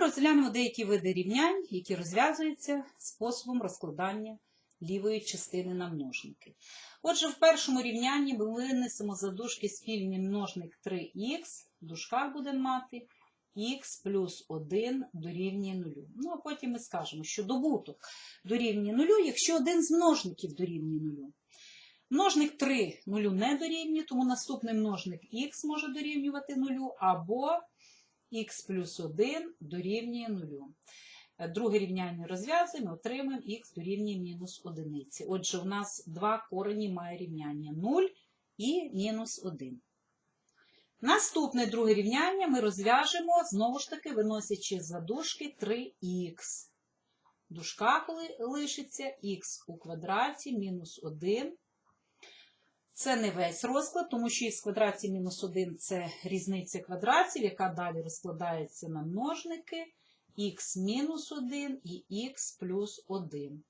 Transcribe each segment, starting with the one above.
Розглянемо деякі види рівнянь, які розв'язуються способом розкладання лівої частини на множники. Отже, в першому рівнянні ми винесемо за дужки спільний множник 3х, в дужках будемо мати х плюс 1 дорівнює 0. Ну, а потім ми скажемо, що добуток дорівнює 0, якщо один з множників дорівнює 0. Множник 3 нулю не дорівнює, тому наступний множник х може дорівнювати 0, або х плюс 1 дорівнює 0. Е, Друге рівняння розв'язуємо, отримаємо х дорівнює мінус 1. Отже, у нас два корені має рівняння 0 і мінус 1. Наступне друге рівняння ми розв'яжемо, знову ж таки, виносячи за дужки 3х. В дужках ли- лишиться х у квадраті мінус 1. Це не весь розклад, тому що х в квадраті мінус 1 це різниця квадратів, яка далі розкладається на множники х мінус 1 і х плюс 1.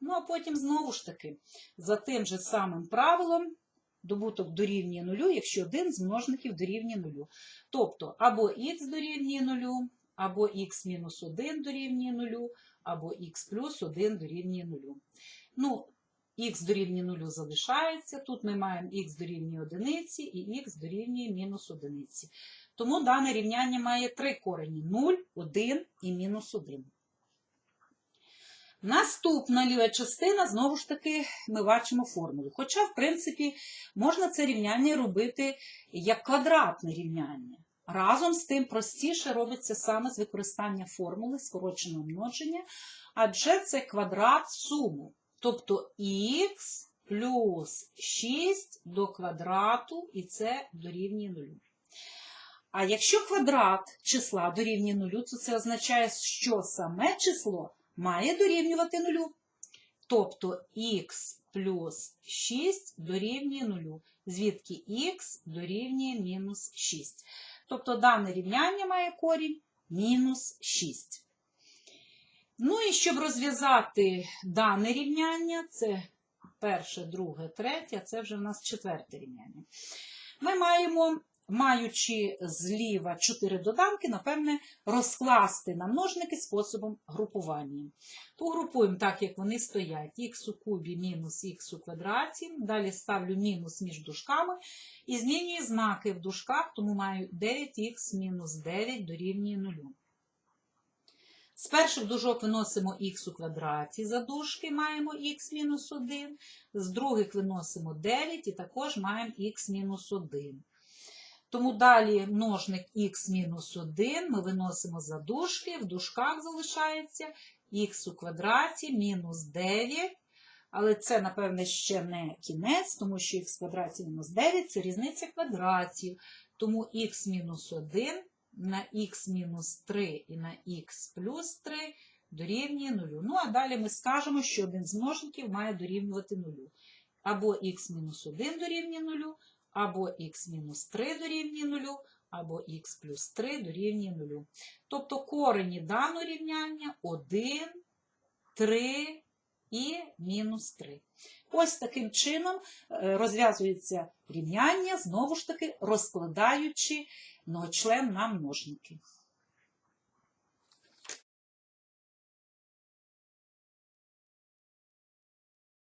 Ну, а потім знову ж таки, за тим же самим правилом, добуток дорівнює 0, якщо один з множників дорівнює 0. Тобто або х дорівнює 0, або х мінус 1 дорівнює 0, або х плюс 1 дорівнює 0. Ну, х дорівнює 0 залишається, тут ми маємо х дорівнює 1 і х дорівнює мінус 1. Тому дане рівняння має три корені 0, 1 і мінус 1. Наступна ліва частина, знову ж таки, ми бачимо формулу. Хоча, в принципі, можна це рівняння робити як квадратне рівняння. Разом з тим простіше робиться саме з використання формули скороченого множення, адже це квадрат суму. Тобто х плюс 6 до квадрату, і це дорівнює 0. А якщо квадрат числа дорівнює 0, то це означає, що саме число має дорівнювати 0. Тобто х плюс 6 дорівнює 0, звідки х дорівнює мінус 6. Тобто дане рівняння має корінь мінус 6. Ну і щоб розв'язати дане рівняння, це перше, друге, третє, це вже в нас четверте рівняння. Ми маємо, маючи зліва 4 доданки, напевне, розкласти на множники способом групування. Погрупуємо так, як вони стоять. х у кубі мінус х у квадраті. Далі ставлю мінус між дужками і змінюю знаки в дужках, тому маю 9х мінус 9 дорівнює 0. З перших дужок виносимо х у квадраті за дужки, маємо х мінус 1. З других виносимо 9 і також маємо х мінус 1. Тому далі множник х мінус 1 ми виносимо за дужки, в дужках залишається х у квадраті мінус 9. Але це, напевне, ще не кінець, тому що х в квадраті мінус 9 це різниця квадратів. Тому х мінус 1 на х мінус 3 і на х плюс 3 дорівнює 0. Ну, а далі ми скажемо, що один з множників має дорівнювати 0. Або х мінус 1 дорівнює 0, або х мінус 3 дорівнює 0, або х плюс 3 дорівнює 0. Тобто корені даного рівняння 1, 3 і мінус 3. Ось таким чином е, розв'язується рівняння, знову ж таки, розкладаючи многочлен на множники.